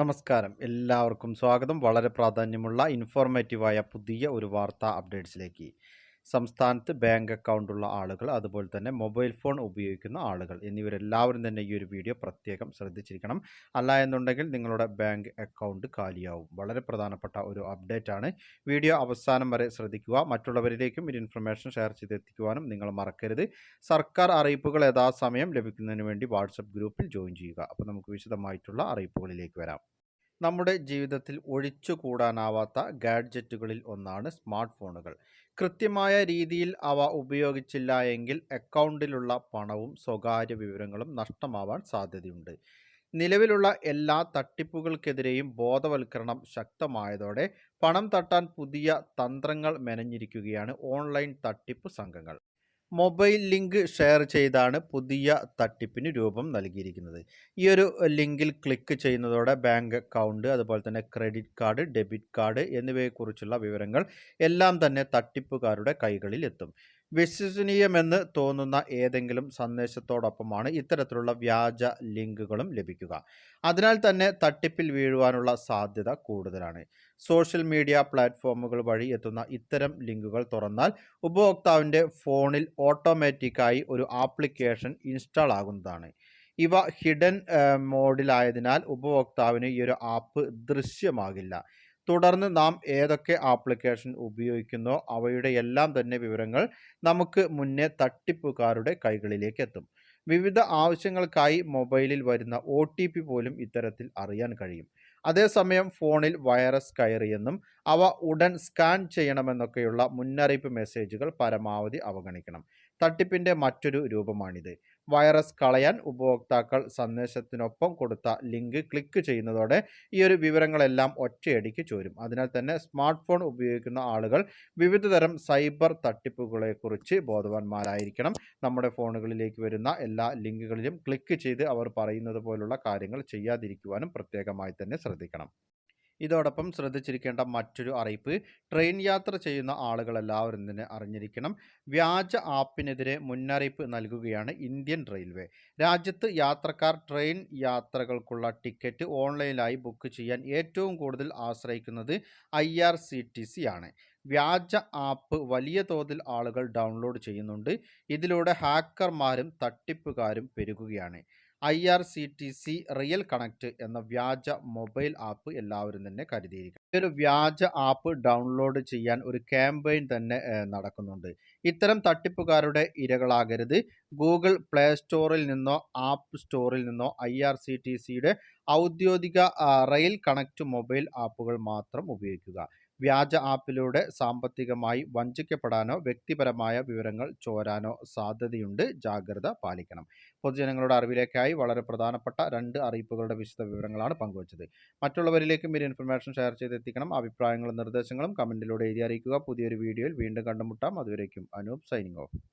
നമസ്കാരം. എല്ലാവർക്കും സ്വാഗതം. വളരെ പ്രാധാന്യമുള്ള ഇൻഫോർമേറ്റീവായ പുതിയ ഒരു വാർത്താ അപ്ഡേറ്റ്സിലേക്ക് സംസ്ഥാനത്ത് ബാങ്ക് അക്കൗണ്ട് ഉള്ള ആളുകൾ അതുപോലെ തന്നെ മൊബൈൽ ഫോൺ ഉപയോഗിക്കുന്ന ആളുകൾ എന്നിവരെല്ലാവരും തന്നെ ഈ ഒരു വീഡിയോ പ്രത്യേകം ശ്രദ്ധിച്ചിരിക്കണം. അല്ല എന്നുണ്ടെങ്കിൽ നിങ്ങളുടെ ബാങ്ക് അക്കൗണ്ട് കാലിയാവും. വളരെ പ്രധാനപ്പെട്ട ഒരു അപ്ഡേറ്റ് ആണ് വീഡിയോ അവസാനം വരെ ശ്രദ്ധിക്കുക. മറ്റുള്ളവരിലേക്കും ഒരു ഇൻഫർമേഷൻ ഷെയർ ചെയ്തെത്തിക്കുവാനും നിങ്ങൾ മറക്കരുത്. സർക്കാർ അറിയിപ്പുകൾ യഥാസമയം ലഭിക്കുന്നതിന് വേണ്ടി വാട്സപ്പ് ഗ്രൂപ്പിൽ ജോയിൻ ചെയ്യുക. അപ്പോൾ നമുക്ക് വിശദമായിട്ടുള്ള അറിയിപ്പുകളിലേക്ക് വരാം. നമ്മുടെ ജീവിതത്തിൽ ഒഴിച്ചുകൂടാനാവാത്ത ഗാഡ്ജറ്റുകളിൽ ഒന്നാണ് സ്മാർട്ട് ഫോണുകൾ കൃത്യമായ രീതിയിൽ അവ ഉപയോഗിച്ചില്ല എങ്കിൽ അക്കൗണ്ടിലുള്ള പണവും സ്വകാര്യ വിവരങ്ങളും നഷ്ടമാവാൻ സാധ്യതയുണ്ട്. നിലവിലുള്ള എല്ലാ തട്ടിപ്പുകൾക്കെതിരെയും ബോധവൽക്കരണം ശക്തമായതോടെ പണം തട്ടാൻ പുതിയ തന്ത്രങ്ങൾ മെനഞ്ഞിരിക്കുകയാണ് ഓൺലൈൻ തട്ടിപ്പ് സംഘങ്ങൾ. മൊബൈൽ ലിങ്ക് ഷെയർ ചെയ്താണ് പുതിയ തട്ടിപ്പിന് രൂപം നൽകിയിരിക്കുന്നത്. ഈ ഒരു ലിങ്കിൽ ക്ലിക്ക് ചെയ്യുന്നതോടെ ബാങ്ക് അക്കൗണ്ട് അതുപോലെ തന്നെ ക്രെഡിറ്റ് കാർഡ് ഡെബിറ്റ് കാർഡ് എന്നിവയെക്കുറിച്ചുള്ള വിവരങ്ങൾ എല്ലാം തന്നെ തട്ടിപ്പുകാരുടെ കൈകളിൽ എത്തും വിശ്വസനീയമെന്ന് തോന്നുന്ന ഏതെങ്കിലും സന്ദേശത്തോടൊപ്പമാണ് ഇത്തരത്തിലുള്ള വ്യാജ ലിങ്കുകളും ലഭിക്കുക. അതിനാൽ തന്നെ തട്ടിപ്പിൽ വീഴുവാനുള്ള സാധ്യത കൂടുതലാണ്. സോഷ്യൽ മീഡിയ പ്ലാറ്റ്ഫോമുകൾ വഴി എത്തുന്ന ഇത്തരം ലിങ്കുകൾ തുറന്നാൽ ഉപഭോക്താവിന്റെ ഫോണിൽ ഓട്ടോമാറ്റിക്കായി ഒരു ആപ്ലിക്കേഷൻ ഇൻസ്റ്റാൾ ആകുന്നതാണ് ഇവ ഹിഡൻ മോഡിലായതിനാൽ ഉപഭോക്താവിന് ഈ ഒരു ആപ്പ് ദൃശ്യമാകില്ല. തുടർന്ന് നാം ഏതൊക്കെ ആപ്ലിക്കേഷൻ ഉപയോഗിക്കുന്നോ അവയുടെ എല്ലാം തന്നെ വിവരങ്ങൾ നമുക്ക് മുന്നേ തട്ടിപ്പുകാരുടെ കൈകളിലേക്ക് എത്തും. വിവിധ ആവശ്യങ്ങൾക്കായി മൊബൈലിൽ വരുന്ന ഒ പോലും ഇത്തരത്തിൽ അറിയാൻ കഴിയും. അതേസമയം ഫോണിൽ വൈറസ് കയറിയെന്നും അവ ഉടൻ സ്കാൻ ചെയ്യണമെന്നൊക്കെയുള്ള മുന്നറിയിപ്പ് മെസ്സേജുകൾ പരമാവധി അവഗണിക്കണം. തട്ടിപ്പിന്റെ മറ്റൊരു രൂപമാണിത്. വൈറസ് കളയാൻ ഉപഭോക്താക്കൾ സന്ദേശത്തിനൊപ്പം കൊടുത്ത ലിങ്ക് ക്ലിക്ക് ചെയ്യുന്നതോടെ ഈ ഒരു വിവരങ്ങളെല്ലാം ഒറ്റയടിക്ക് ചോരും. അതിനാൽ തന്നെ സ്മാർട്ട് ഫോൺ ഉപയോഗിക്കുന്ന ആളുകൾ വിവിധതരം സൈബർ തട്ടിപ്പുകളെക്കുറിച്ച് ബോധവാന്മാരായിരിക്കണം. നമ്മുടെ ഫോണുകളിലേക്ക് വരുന്ന എല്ലാ ലിങ്കുകളിലും ക്ലിക്ക് ചെയ്ത് അവർ പറയുന്നത് പോലുള്ള കാര്യങ്ങൾ ചെയ്യാതിരിക്കുവാനും പ്രത്യേകമായി തന്നെ ശ്രദ്ധിക്കണം. ഇതോടൊപ്പം ശ്രദ്ധിച്ചിരിക്കേണ്ട മറ്റൊരു അറിയിപ്പ് ട്രെയിൻ യാത്ര ചെയ്യുന്ന ആളുകൾ എല്ലാവരും തന്നെ അറിഞ്ഞിരിക്കണം. വ്യാജ ആപ്പിനെതിരെ മുന്നറിയിപ്പ് നൽകുകയാണ് ഇന്ത്യൻ റെയിൽവേ. രാജ്യത്ത് യാത്രക്കാർ ട്രെയിൻ യാത്രകൾക്കുള്ള ടിക്കറ്റ് ഓൺലൈനായി ബുക്ക് ചെയ്യാൻ ഏറ്റവും കൂടുതൽ ആശ്രയിക്കുന്നത് ഐ ആണ്. വ്യാജ ആപ്പ് വലിയ തോതിൽ ആളുകൾ ഡൗൺലോഡ് ചെയ്യുന്നുണ്ട്. ഇതിലൂടെ ഹാക്കർമാരും തട്ടിപ്പുകാരും പെരുകുകയാണ്. I R C T C real connect എന്ന വ്യാജ മൊബൈൽ ആപ്പ് എല്ലാവരും തന്നെ കരുതിയിരിക്കും ഈ ഒരു വ്യാജ ആപ്പ് ഡൗൺലോഡ് ചെയ്യാൻ ഒരു ക്യാമ്പയിൻ തന്നെ നടക്കുന്നുണ്ട്. ഇത്തരം തട്ടിപ്പുകാരുടെ ഇരകളാകരുത്. ഗൂഗിൾ പ്ലേ സ്റ്റോറിൽ നിന്നോ ആപ്പ് സ്റ്റോറിൽ നിന്നോ ഐ ആർ സി ടി സിയുടെ ഔദ്യോഗിക റെയിൽ കണക്ട് മൊബൈൽ ആപ്പുകൾ മാത്രം ഉപയോഗിക്കുക. വ്യാജ ആപ്പിലൂടെ സാമ്പത്തികമായി വഞ്ചിക്കപ്പെടാനോ വ്യക്തിപരമായ വിവരങ്ങൾ ചോരാനോ സാധ്യതയുണ്ട്. ജാഗ്രത പാലിക്കണം. പൊതുജനങ്ങളുടെ അറിവിലേക്കായി വളരെ പ്രധാനപ്പെട്ട രണ്ട് അറിയിപ്പുകളുടെ വിശദ വിവരങ്ങളാണ് പങ്കുവച്ചത്. മറ്റുള്ളവരിലേക്കും ഈ ഇൻഫർമേഷൻ ഷെയർ ചെയ്തെത്തിക്കണം. അഭിപ്രായങ്ങളും നിർദ്ദേശങ്ങളും കമന്റിലൂടെ എഴുതി അറിയിക്കുക. പുതിയൊരു വീഡിയോയിൽ വീണ്ടും കണ്ടുമുട്ടാം. അതുവരേക്കും അനൂപ് സൈനിങ് ഓഫ്.